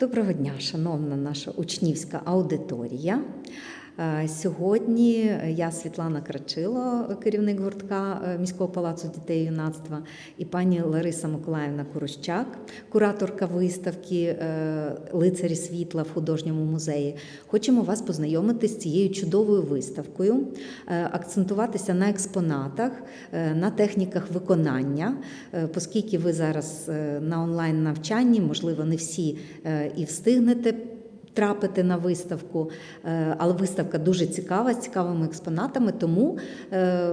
Доброго дня, шановна наша учнівська аудиторія. Е, Сьогодні я Світлана Крачило, керівник гуртка е, міського палацу дітей і юнацтва, і пані Лариса Миколаївна Курощак, кураторка виставки е, Лицарі світла в художньому музеї. Хочемо вас познайомити з цією чудовою виставкою, акцентуватися на експонатах, на техніках виконання, оскільки ви зараз на онлайн навчанні, можливо, не всі і встигнете. Трапити на виставку, Е, але виставка дуже цікава, з цікавими експонатами. Тому е,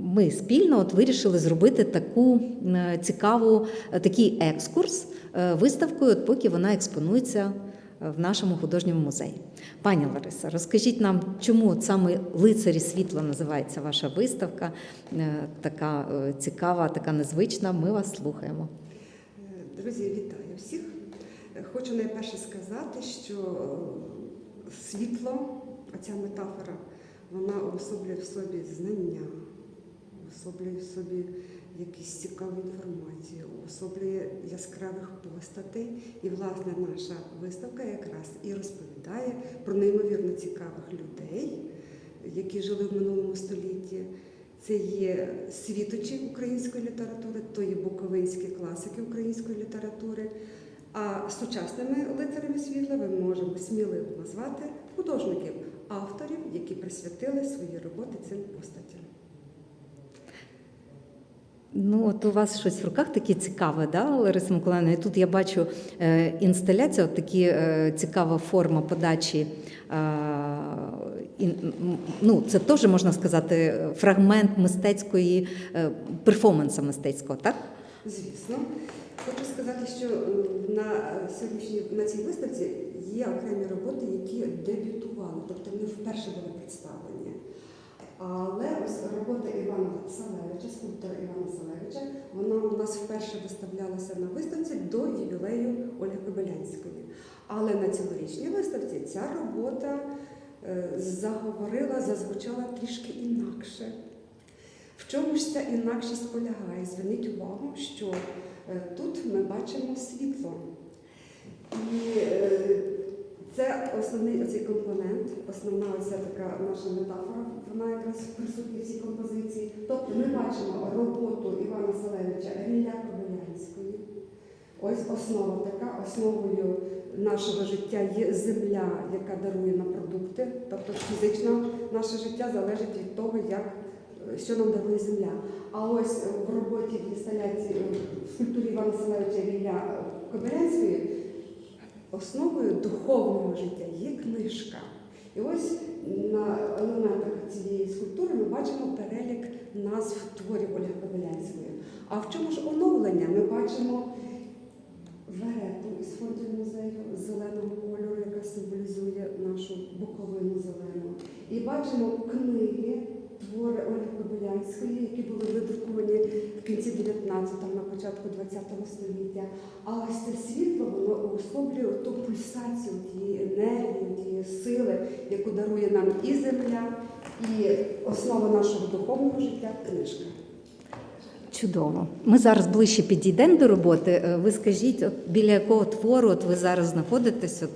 ми спільно от вирішили зробити таку е, цікаву, такий екскурс виставкою, от поки вона експонується в нашому художньому музеї. Пані Лариса, розкажіть нам, чому от саме лицарі світла називається ваша виставка, така цікава, така незвична. Ми вас слухаємо. Друзі, вітаю всіх. Хочу найперше сказати, що е, світло, оця метафора, вона уособлює в собі знання, уособлює в собі якісь цікаву інформацію, уособлює яскравих постатей. І, власне, наша виставка якраз і розповідає про неймовірно цікавих людей, які жили в минулому столітті. Це є світочі української літератури, то є буковинські класики української літератури. А сучасними лицарями світла ми можемо сміливо назвати художників, авторів, які присвятили свої роботи цим постатям. Ну, от у вас щось в руках таке цікаве, да, Лариса Миколаївна? І тут я бачу е, інсталяція, от такі е, цікава форма подачі. Е, ну, це теж можна сказати фрагмент мистецької е, перформанса мистецького, так? Звісно, хочу сказати, що е, на сьогоднішній на цій виставці є окремі роботи, які дебютували, тобто вони вперше були представлені. Але ось робота Івана Салевича, скульптора Івана Салевича, вона у нас вперше виставлялася на виставці до ювілею Ольги Кобилянської. Але на цьогорічній виставці ця робота е, заговорила, зазвучала трішки інакше. В чому ж ця інакшість полягає? Зверніть увагу, що е, тут ми бачимо світло. І е, це основний оцей компонент, основна оця така наша метафора, вона якраз присутня в цій композиції. Тобто ми бачимо роботу Івана Салевича Рілля Кобилянської. Ось основа така, основою нашого життя є земля, яка дарує нам продукти. Тобто фізично наше життя залежить від того, як що нам дарує земля. А ось в роботі в інсталяції в скульптурі Івана Селевича Рілля Кобилянської основою духовного життя є книжка. І ось на елементах цієї скульптури ми бачимо перелік назв творів Ольги Кобилянської. А в чому ж оновлення? Ми бачимо верету із фондів музею зеленого кольору, яка символізує нашу буковину зелену. І бачимо книги, твори Ольги Кобилянської, які були видруковані в кінці 19-го, на початку 20-го століття. А ось це світло, воно уособлює ту пульсацію тієї енергії, тієї сили, яку дарує нам і земля, і основа нашого духовного життя книжка. Чудово. Ми зараз ближче підійдемо до роботи. Е, Ви скажіть, от біля якого твору от ви зараз знаходитесь? От,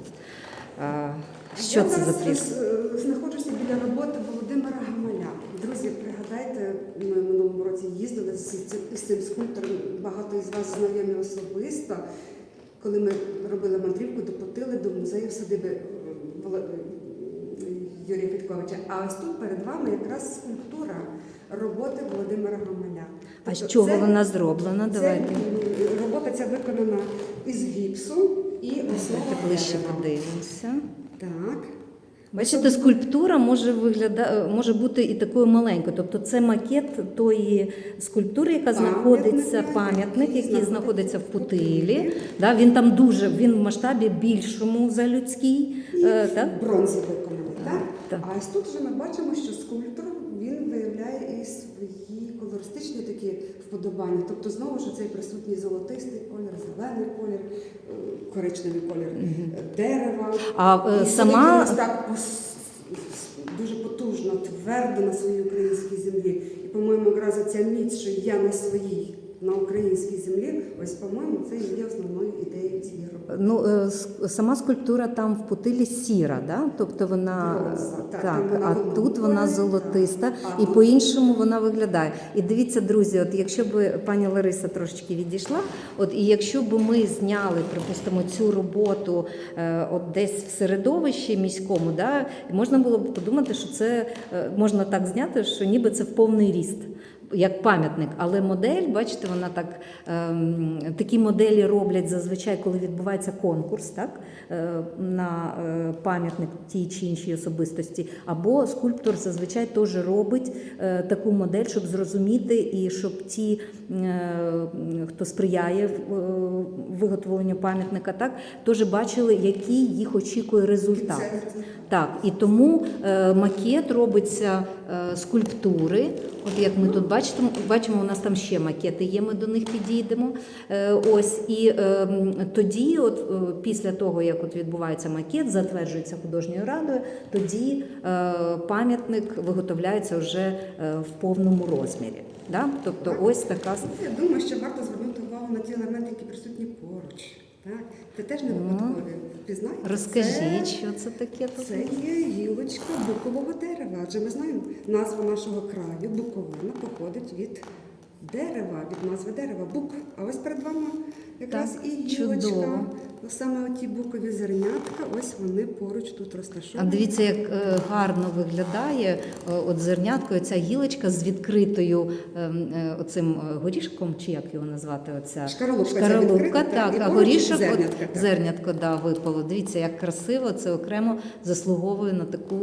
е, що Я це за зараз, е, знаходжуся біля роботи Володимира Гамаля. Друзі, пригадайте, ми минулому році їздили з цим, з цим скульптором. Багато із вас знайомі особисто. Коли ми робили мандрівку, допотили до музею садиби е, е, Юрія Федьковича. А ось тут перед вами якраз скульптура роботи Володимира Гамаля. А з Тобто чого це- вона зроблена? це, Давайте. робота ця виконана із гіпсу і основа ближче подивимося. Так. Бачите, скульптура може вигляда... може бути і такою маленькою. Тобто це макет тої скульптури, яка знаходиться, пам'ятник, який знаходиться в в Путилі. Да, він там дуже, він в масштабі більшому за людський. І е, в так? бронзі виконаний, так? Так. А ось тут вже ми бачимо, що скульптор він виявляє і свої колористичні вподобання. Тобто знову ж цей присутній золотистий колір, зелений колір, е, коричневий колір дерева. А е, І сама так дуже потужно, твердо на своїй українській землі. І, по-моєму, якраз ця міць, що я на своїй, на українській землі, ось, по-моєму, це і є основною ідеєю цієї роботи. Ну, е, сама скульптура там в путилі сіра, да? тобто вона Бронза, так, так, вона а вимальована, тут вона золотиста, А і по-іншому вона виглядає. І дивіться, друзі, от якщо б пані Лариса трошечки відійшла, от і якщо б ми зняли, припустимо, цю роботу е, от десь в середовищі міському, да, можна було б подумати, що це е, можна так зняти, що ніби це в повний ріст. Як пам'ятник, але модель, бачите, вона так ем, такі моделі роблять зазвичай, коли відбувається конкурс, так е, на е, пам'ятник тій чи іншій особистості. Або скульптор зазвичай теж робить е, таку модель, щоб зрозуміти і щоб ті, е, хто сприяє е, виготовленню пам'ятника, так теж бачили, який їх очікує результат. Так, і тому е, макет робиться е, скульптури. От як ми тут бачимо, бачимо, у нас там ще макети є, ми до них підійдемо. Е, ось і е, тоді, от е, після того, як от відбувається макет, затверджується художньою радою, тоді е, пам'ятник виготовляється вже е, в повному розмірі. Да? Тобто, ось така Я думаю, що варто звернути увагу на ті елементи, які присутні поруч. Так? Це теж не випадкові. Пізнаєте? розкажіть, Це- що це таке. Це є гілочка букового дерева. Адже ми знаємо, назва нашого краю Буковина походить від дерева, від назви дерева. Бук. А ось перед вами якраз Так, і гілочка. чудово. Саме ті букові зернятка, ось вони поруч тут А дивіться, як е, гарно виглядає е, от зернятко, ця гілочка з відкритою ем, е, оцим горішком, чи як його назвати? Оця Шкаралупка ця відкрита, так, а горішок зернятка, от, так. зернятко да, випало. Дивіться, як красиво, це окремо заслуговує на таку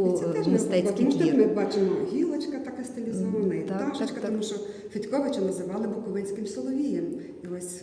випадково. твір. Ми бачимо гілочка така стилізована, і Так, так, пташечка, так. тому що Федьковича називали Буковинським соловієм. І ось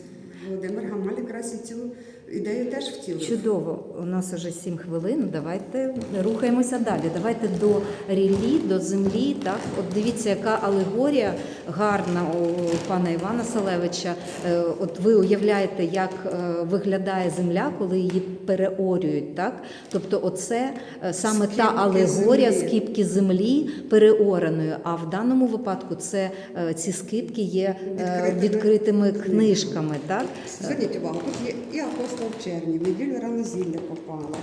Володимир Гамаль якраз і цю ідею теж втілив. Чудово, у нас вже 7 хвилин. Давайте рухаємося далі. Давайте до ріллі, до землі. Так, от дивіться, яка алегорія гарна у пана Івана Салевича. Е, От ви уявляєте, як е, виглядає земля, коли її переорюють. Так, тобто, оце е, саме та алегорія землі. скіпки землі переораною. А в даному випадку це ці скипки є Відкритими відкритими книжками. Так. Зверніть увагу, тут є і апостол Чернів, неділю рано зілля попала,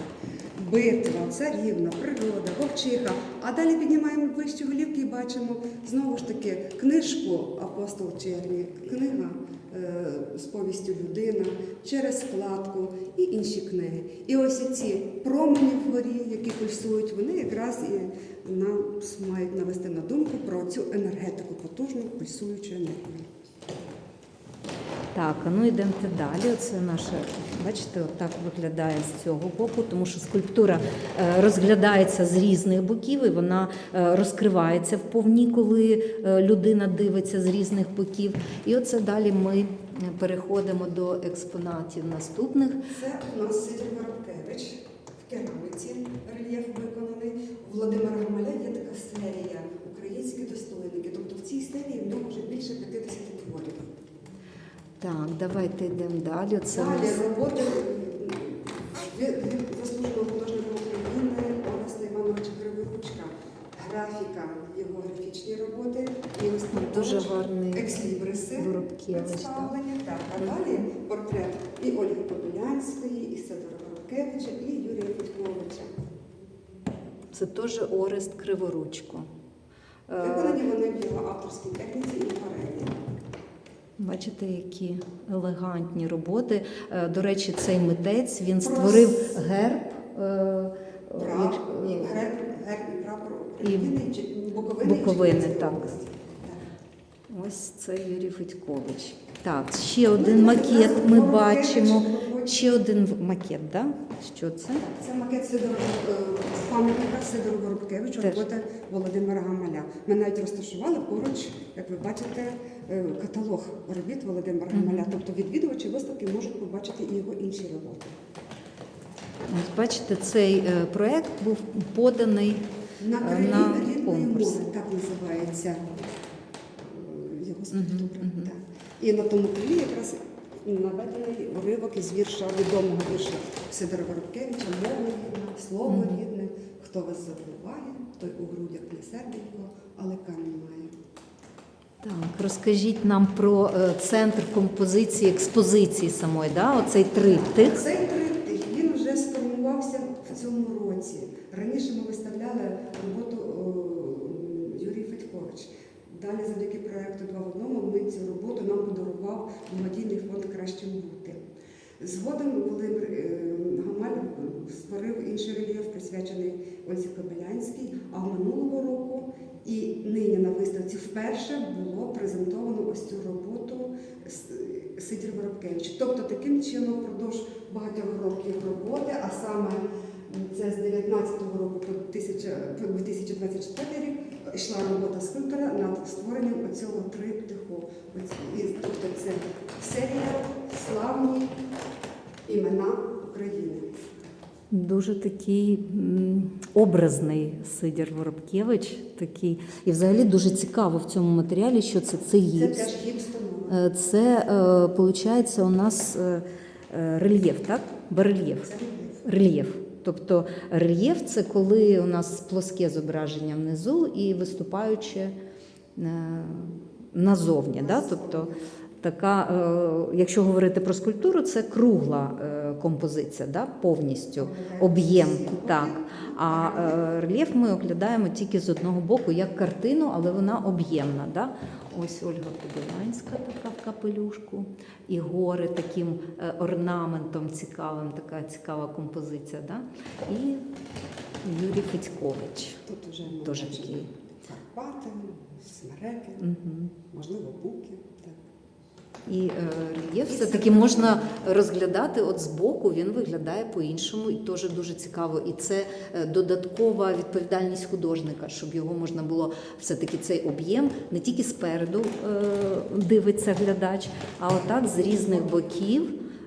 битва, царівна, природа, вовчиха. А далі піднімаємо вищі голівки і бачимо знову ж таки книжку Апостол Чернів, книга е, з повістю людина, через складку і інші книги. І ось ці промені вгорі, які пульсують, вони якраз і нам мають навести на думку про цю енергетику, потужну пульсуючу енергію. Так, а ну йдемо далі. Оце наше, бачите, отак виглядає з цього боку, тому що скульптура е, розглядається з різних боків, і вона е, розкривається вповні, коли е, людина дивиться з різних боків. І оце далі ми переходимо до експонатів наступних. Це у нас Сидір Воробкевич в кераміці рельєф виконаний. Володимира Гамаля є така серія Українські достойники. Тобто в цій серії в нього вже більше 50 творів. Так, давайте йдемо далі. Це у Далі нас роботи заслуженого художника України Ореста Івановича Криворучка. Графіка, його графічні роботи. І там Дуже гарний екслібриси Воробкевич, представлені. Так, а далі портрет і Ольги Популянської, і Сидора Воробкевича, і Юрія Федьковича. це теж Орест Криворучко. Е, Виконані вони в його авторській техніці і акварелі. Бачите, які елегантні роботи. Е, До речі, цей митець він створив герб. е, Прав, і герб, герб і прапор України, чи Буковини, Буковини, Чернівської так. Ось це Юрій Федькович. Так, ще один макет ми бачимо. Ще один макет, да? Що це? Це макет Сидора е, пам'ятника Сидору Воробкевичу, Теж. робота Володимира Гамаля. Ми навіть розташували поруч, як ви бачите, е, каталог робіт Володимира Гамаля. Тобто відвідувачі виставки можуть побачити і його інші роботи. Ось бачите, цей е, проект був поданий На Е, на конкурс. мови, так називається е, його мгм, мгм. Так. І на тому крилі якраз наведений уривок із вірша відомого вірша Сидора Воробкевича Мова рідна, слово рідне, хто вас забуває, той у грудях не серденько, але камінь має. Так, розкажіть нам про е, центр композиції експозиції самої, да? оцей триптих. Цей триптих він вже сформувався в цьому році. Раніше ми виставляли роботу Юрій Федькович. Далі, завдяки проєкту Два в одному ми цю роботу нам подарував благодійний фонд Кращим бути. Згодом Володимир е, Гамаль створив інший рельєф, присвячений Ользі Кобилянській, а минулого року і нині на виставці вперше було презентовано ось цю роботу Сидір Воробкевич. Тобто таким чином впродовж багатьох років роботи, а саме це з 19-го року по 1000 по 2024 рік йшла робота скульптора над створенням оцього триптиху. Тобто це серія славні імена України. Дуже такий образний Сидір Воробкевич, такий. І взагалі дуже цікаво в цьому матеріалі, що це, це Це гіпс. теж. Е, Це, виходить, у нас е, е, рельєф, так? Барельєф. Рельєф. Тобто рельєф це коли у нас плоске зображення внизу і виступаюче е, назовні. Да? Тобто така, е, якщо говорити про скульптуру, це кругла е, композиція, да? повністю об'єм. Так. А е, рельєф ми оглядаємо тільки з одного боку, як картину, але вона об'ємна. Да? Ось Ольга Кобилянська така в капелюшку, і гори таким орнаментом цікавим, така цікава композиція. Да? І Юрій Федькович. Тут вже бачимо такий. Карпати, смереки, Угу. можливо, буки. Так. І рельєф все-таки можна розглядати от збоку, він виглядає по-іншому, і теж дуже цікаво. І це е, додаткова відповідальність художника, щоб його можна було все-таки цей об'єм не тільки спереду е, дивиться глядач, а отак з різних боків.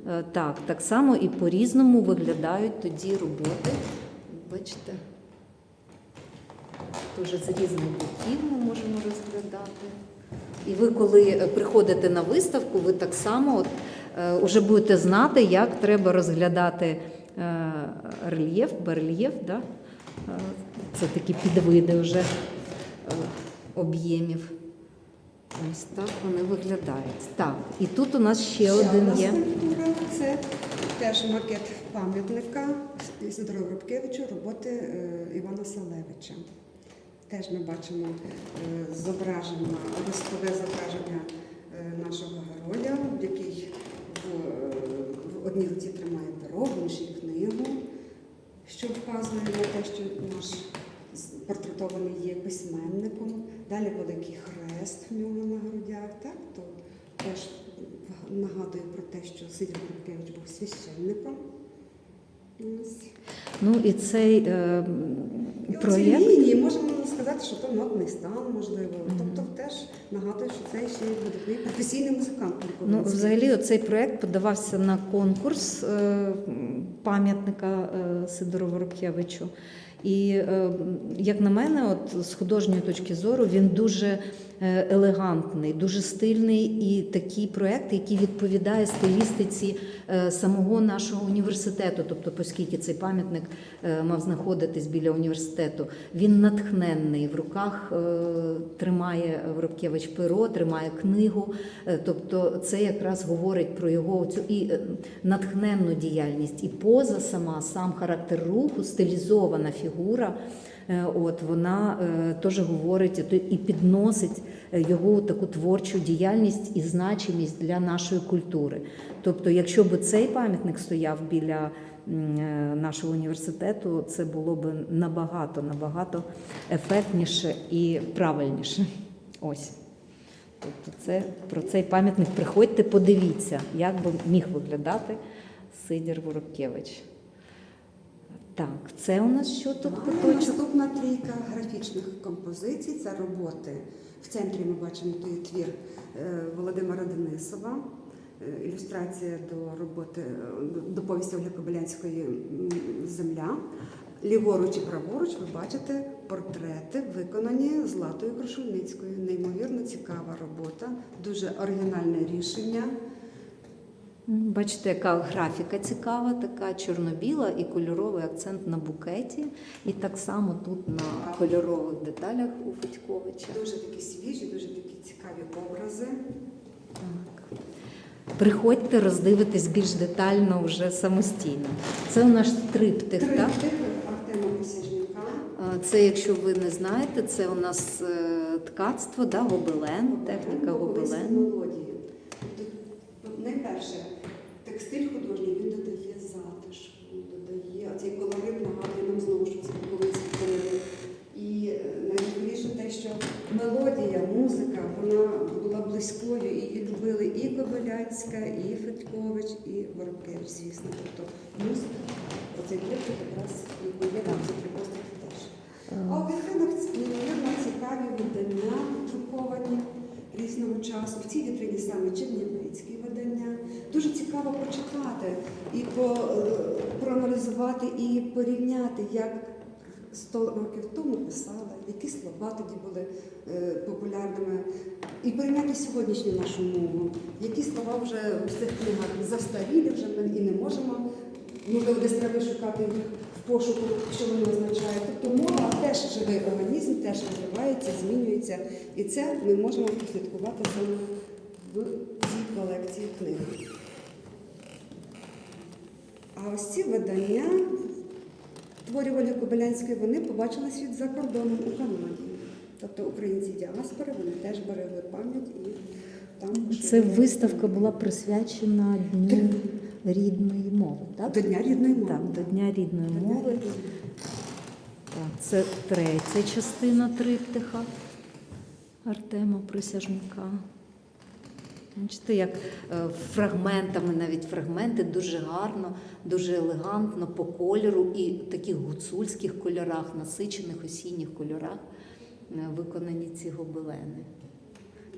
Е, так, так само і по-різному виглядають тоді роботи. Бачите? Теж з різних боків ми можемо розглядати. І ви, коли е, приходите на виставку, ви так само от, е, вже будете знати, як треба розглядати е, рельєф, барельєф. Да? Це такі підвиди вже е, об'ємів. Ось так вони виглядають. Так, і тут у нас ще один є. скульптура це теж макет пам'ятника Сидору Рубкевичу роботи Івана Салевича. Теж ми бачимо е, зображення, листове зображення е, нашого героя, який в, е, в одній руці тримає перо, в іншій книгу, що вказує на те, що наш портретований є письменником. Далі великий хрест в нього на грудях, так? то теж нагадує про те, що Сидір Рубкевич був священником. Ну і цей е, І оці лінії можемо сказати, що то нотний стан, можливо. Тобто теж нагадує, що це ще видатний професійний музикант. Ну, взагалі, цей проект подавався на конкурс е, пам'ятника е, Сидору Воробкевичу. І, е, як на мене, от з художньої точки зору, він дуже елегантний, дуже стильний і такий проект, який відповідає стилістиці е, самого нашого університету. Тобто, оскільки цей пам'ятник е, мав знаходитись біля університету, він натхненний в руках е, тримає Воробкевич перо, тримає книгу. Е, Тобто, це якраз говорить про його цю і е, натхненну діяльність, і поза сама, сам характер руху, стилізована фігура. Е, От вона е, теж говорить і підносить е, його таку творчу діяльність і значимість для нашої культури. Тобто, якщо б цей пам'ятник стояв біля нашого університету, це було б набагато набагато ефектніше і правильніше. Ось. Тобто, це про цей пам'ятник приходьте, подивіться, як би міг виглядати Сидір Воробкевич. Так, це у нас що тут куточок? Наступна трійка графічних композицій це роботи. В центрі ми бачимо той твір е, Володимира Денисова, е, ілюстрація до роботи е, до повісті Ольги Кобилянської Земля. Ліворуч і праворуч ви бачите портрети, виконані Златою Крушельницькою. Неймовірно цікава робота, дуже оригінальне рішення. Бачите, яка графіка цікава, така чорно-біла і кольоровий акцент на букеті. І так само тут на кольорових деталях у Федьковича. Дуже такі свіжі, дуже такі цікаві образи. Так. Приходьте, роздивитись більш детально вже самостійно. Це у нас триптих, Три так? Артема. Це, якщо ви не знаєте, це у нас е, ткацтво, да, гобелен, техніка гобелен. Тобто, найперше, текстиль художній він додає затишку, він додає цей колорит нагадує нам знову ж спілкується колорит. І е, найголовніше те, що мелодія, музика, вона була близькою, її любили і Кобиляцька, і Федькович, і Воробкевич, звісно. Тобто музика, оцей кліп якраз і є нам це припостити теж. А у вітринах ну, цікаві видання друковані різного часу. В цій вітрині саме Чернігів. Дуже цікаво почитати і по, е, проаналізувати і порівняти, як 100 років тому писали, які слова тоді були е, популярними, і порівняти сьогоднішню нашу мову, які слова вже в цих книгах застарілі, вже ми і не можемо. Можливо, десь треба шукати їх в пошуку, що вони означають. Тобто мова теж живий організм, теж розвивається, змінюється. І це ми можемо прослідкувати саме в колекції книг. А ось ці видання творів Ольги Кобилянської вони побачили світ за кордоном у Канаді. Тобто українці діаспори вони теж берегли пам'ять і там Це виставка була присвячена Дню рідної мови, так? до Дня рідної мови. Так, до Дня рідної До мови. мови. Так, це третя частина триптиха Артема Присяжника. Бачите, як е, фрагментами, навіть фрагменти дуже гарно, дуже елегантно по кольору і в таких гуцульських кольорах, насичених осінніх кольорах е, виконані ці гобелени.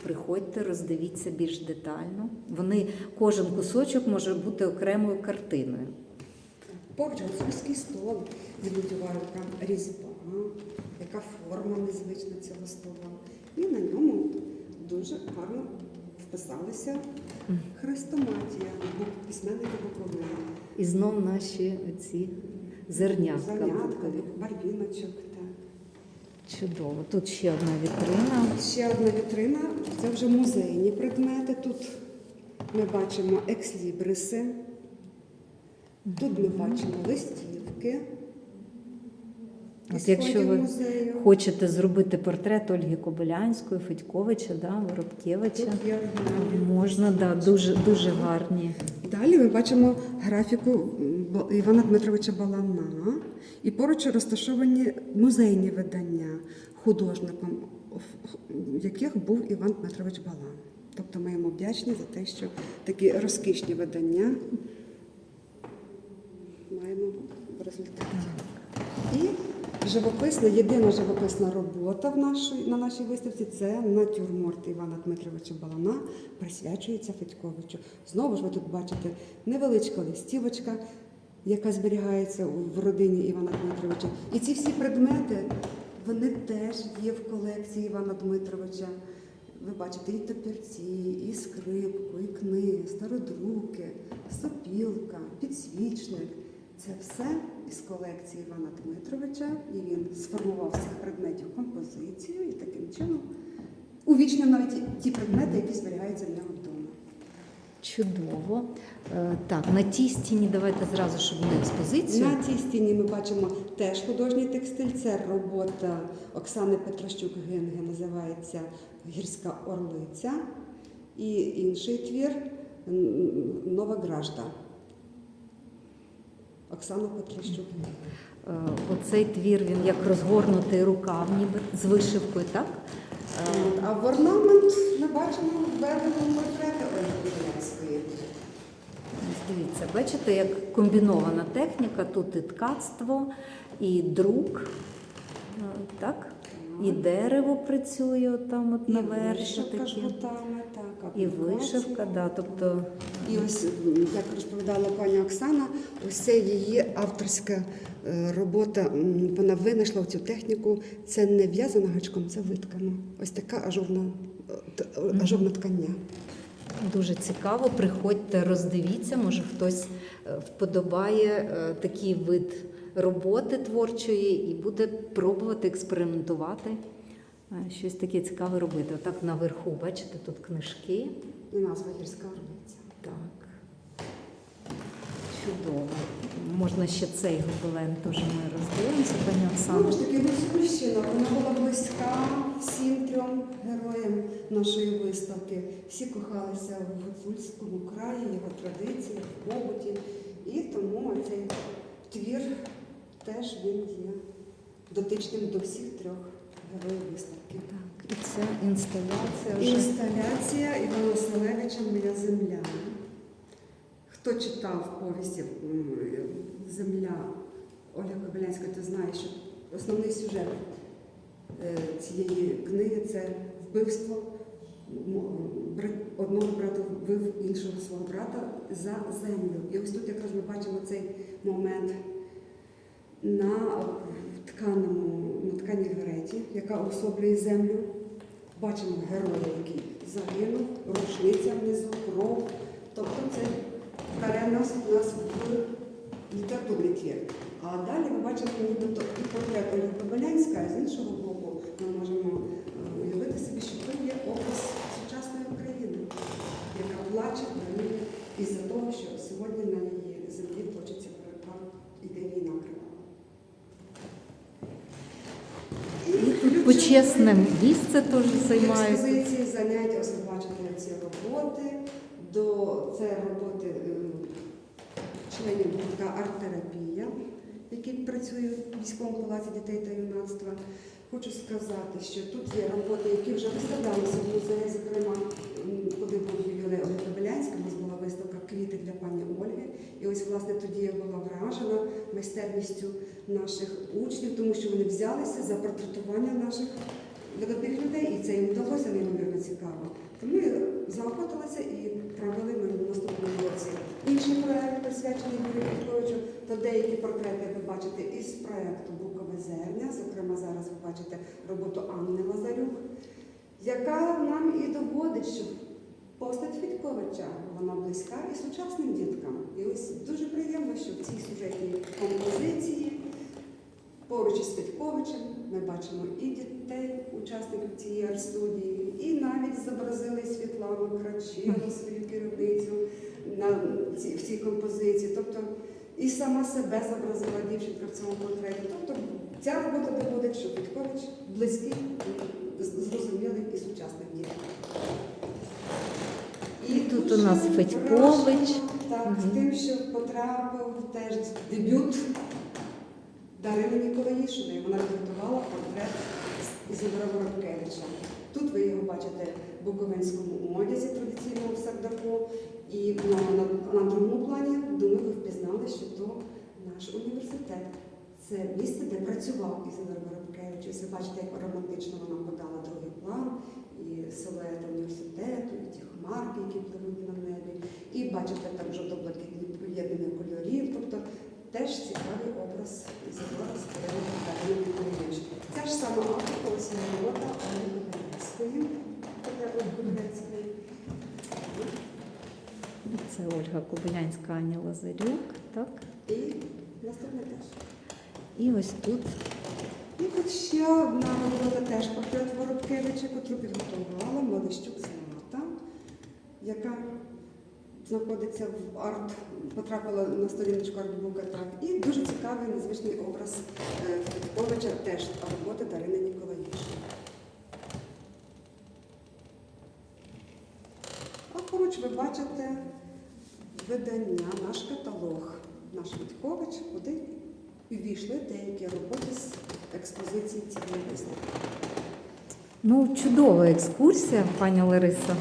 Приходьте, роздивіться більш детально. Вони, кожен кусочок може бути окремою картиною. Поруч гуцульський стол з будівелька, різьба, яка форма незвична цього стола. І на ньому дуже гарно вписалися хрестоматія письменники Буковини. І знов наші ці зернятка. Букові. барвіночок. Чудово. Тут ще одна вітрина. Ще одна вітрина це вже музейні предмети. Тут ми бачимо екслібриси, тут ми бачимо листівки. От якщо ви музею. Хочете зробити портрет Ольги Кобилянської, Федьковича, да, Воробкевича. Можна, да, дуже, дуже гарні. Далі ми бачимо графіку Івана Дмитровича Балана і поруч розташовані музейні видання художником, ф- яких був Іван Дмитрович Балан. Тобто ми йому вдячні за те, що такі розкішні видання маємо в результаті. І живописна, єдина живописна робота в нашій, на нашій виставці це натюрморт Івана Дмитровича Балана, присвячується Федьковичу. Знову ж ви тут бачите невеличка листівочка, яка зберігається в родині Івана Дмитровича. І ці всі предмети, вони теж є в колекції Івана Дмитровича. Ви бачите і топірці, і скрипку, і книги, стародруки, сопілка, підсвічник. Це все із колекції Івана Дмитровича, і він сформував цих предметів композицію і таким чином увічнив навіть ті предмети, які зберігаються в нього вдома. Чудово. Е, Так, на тій стіні давайте зразу, щоб не експозицію. На цій стіні ми бачимо теж художній текстиль. Це робота Оксани Петрощук Гинги, називається Гірська Орлиця. І інший твір Нова Гражда. Оксана Петрощук Гинги. Е, Оцей твір він як розгорнутий рукав, ніби з вишивкою, так? Е, А в орнамент ми бачимо введено портрети. Ось Дивіться, бачите, як комбінована техніка, тут і ткацтво, і друк, е, так? І дерево працює там от на верші такі. І вишивка, да, тобто І ось, як розповідала пані Оксана, ось це її авторська е, робота. Вона винайшла цю техніку. Це не в'язано гачком, це виткано. Ось така ажурна, е, ажурне ткання. дуже цікаво. Приходьте, роздивіться, може хтось е, вподобає такий вид роботи творчої і буде пробувати експериментувати, щось таке цікаве робити. Отак наверху, бачите, тут книжки. І назва гірська орлиця. Так. Чудово. Можна ще цей гобелен теж ми роздивимося, пані Знову Оксано. ж таки, Гуцульщина, вона була близька всім трьом героям нашої виставки. Всі кохалися в гуцульському краї, його традиціях, в побуті. І тому цей твір теж він є дотичним до всіх трьох виставки. Так, і ця інсталяція вже. Інсталяція Івана Селевича Моя земля. Хто читав повісті Земля Ольги Кобилянської, то знає, що основний сюжет е, цієї книги це вбивство. Одного брата вбив іншого свого брата за землю. І ось тут якраз ми бачимо цей момент на тканому, на яка особлює землю. Бачимо героя, який загинув, рушниця внизу, кров. Тобто це каре нас, нас в літературний твір. А далі ми бачимо і портрет Ольги Кобилянська, а з іншого боку ми можемо е, уявити собі, що це є образ сучасної України, яка плаче планує із-за того, що сьогодні на її землі точиться боротьба, іде війна кривава. І тут почесне місце теж займають. Експозиції занять, ось ви бачите ці роботи. До це роботи е, членів гуртка арт-терапія, який працює в військовому палаці дітей та юнацтва. Хочу сказати, що тут є роботи, які вже виставлялися в музеї, зокрема, коли був ювілей нас була виставка Квіти для пані Ольги. І ось, власне, тоді я була вражена майстерністю наших учнів, тому що вони взялися за портретування наших видатних людей, і це їм вдалося неймовірно цікаво. Тому ми заохотилися і провели ми в наступному році інший проект, присвячений Юрію Петровичу, то деякі портрети ви бачите із проекту Букове зерня. Зокрема, зараз ви бачите роботу Анни Лазарюк, яка нам і доводить, що постать Федьковича вона близька і сучасним діткам. І ось дуже приємно, що в цій сюжетній композиції Поруч із Федьковичем ми бачимо і дітей, учасників цієї арт-студії, і навіть зобразили Світлану Крачину, свою керівницю в цій композиції. Тобто і сама себе зобразила дівчинка в цьому портреті. Тобто ця робота доводить, що Федькович близький, зрозумілий і сучасний дітям. Тут у нас Федькович. Так, Мгм. тим, що потрапив теж дебют Дарини Ніколаїшиної. Вона підготувала портрет Ізідора Воробкевича. Тут ви його бачите в буковинському одязі, традиційному сардаку. І на, на, на другому плані, думаю, ви впізнали, що то наш університет. Це місце, де працював Ізідор Воробкевич. Ось ви бачите, як романтично вона подала другий план, і силуети університету, і ті хмарки, які пливуть на небі. І бачите там жовто-блакитні поєднання кольорів. Тобто теж цікавий образ Ізідора створили Дарина Ніколаєвич. Ця ж сама авторка, ось робота Олени Кобилянської. Це Ольга Кобилянська, Аня Лазарюк. Так. І наступне теж. І ось тут І тут ще одна робота теж портрет Воробкевича, яку підготувала Малищук Злата, яка знаходиться в арт, потрапила на сторіночку артбука. Так. І дуже цікавий незвичний образ Федьковича, теж роботи Дарини Ніколаївича. А поруч ви бачите видання, наш каталог, наш Федькович, куди увійшли деякі роботи з експозиції цієї виставки. Ну, чудова екскурсія, пані Лариса.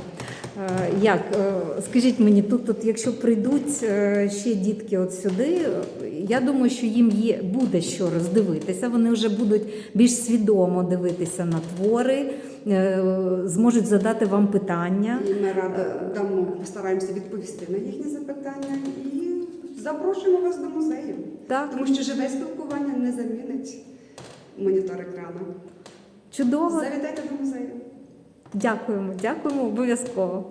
Е, Як, е, скажіть мені, тут, от, якщо прийдуть е, ще дітки от сюди, я думаю, що їм є, буде що роздивитися. Вони вже будуть більш свідомо дивитися на твори, зможуть задати вам питання. І ми рада дамо, постараємося відповісти на їхні запитання і запрошуємо вас до музею. Так, Тому що живе спілкування не замінить монітор екрану. чудово. Завітайте до музею. Дякуємо, дякуємо обов'язково.